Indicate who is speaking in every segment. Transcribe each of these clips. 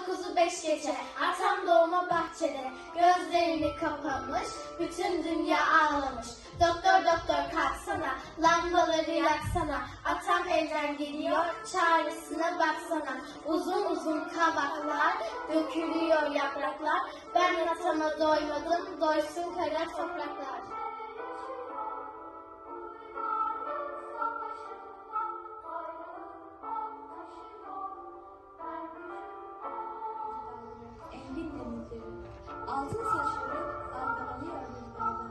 Speaker 1: dokuzu beş geçe. Atam doğma bahçede. Gözlerini kapamış. Bütün dünya ağlamış. Doktor doktor kalksana. Lambaları yaksana. Atam evden geliyor. Çaresine baksana. Uzun uzun kabaklar. Dökülüyor yapraklar. Ben atama doymadım. Doysun kara topraklar.
Speaker 2: Denizleri, altın saçları dalgalanıyor rüzgarda.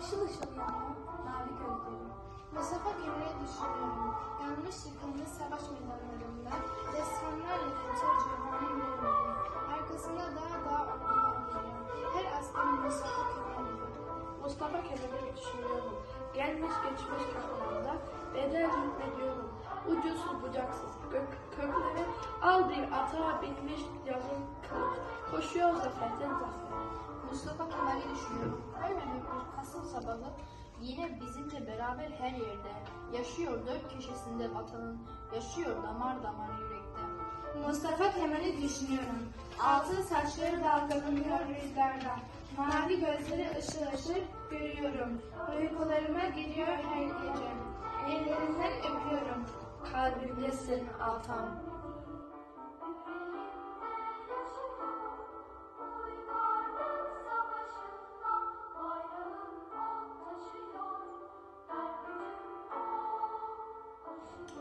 Speaker 2: Işıl ışıl yanıyor mavi gözleri.
Speaker 3: Mustafa Kemal'i düşünüyorum. Yanmış yıkılmış savaş meydanlarında destanlar yaratıyor Cevher'in yüreğinde. Arkasında daha daha ordular geliyor. Her aslanın Mustafa Kemal'i.
Speaker 4: Mustafa Kemal'i düşünüyorum. Gelmiş geçmiş kafamda bedel hükmediyorum. Ucuz bucaksız gök kökleri al bir ata binmiş yazın kılıç. Koşuyor zaferden zafer.
Speaker 5: Mustafa Kemal'i düşünüyorum. Ölmedi bir Kasım sabahı yine bizimle beraber her yerde. Yaşıyor dört köşesinde vatanın, yaşıyor damar damar yürekte.
Speaker 3: Mustafa Kemal'i düşünüyorum. Altın saçları dalgalanıyor rüzgarda. Mavi gözleri ışıl ışıl görüyorum. Uykularıma giriyor her gece. Ellerinden öpüyorum.
Speaker 4: Kalbimdesin altam.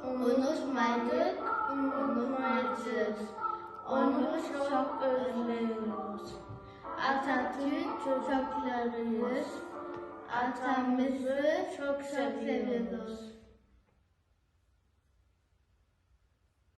Speaker 1: Unutmadık, unutmayacağız. Onu çok özlüyoruz. Atatürk çocuklarıyız. Atamızı çok seviyoruz.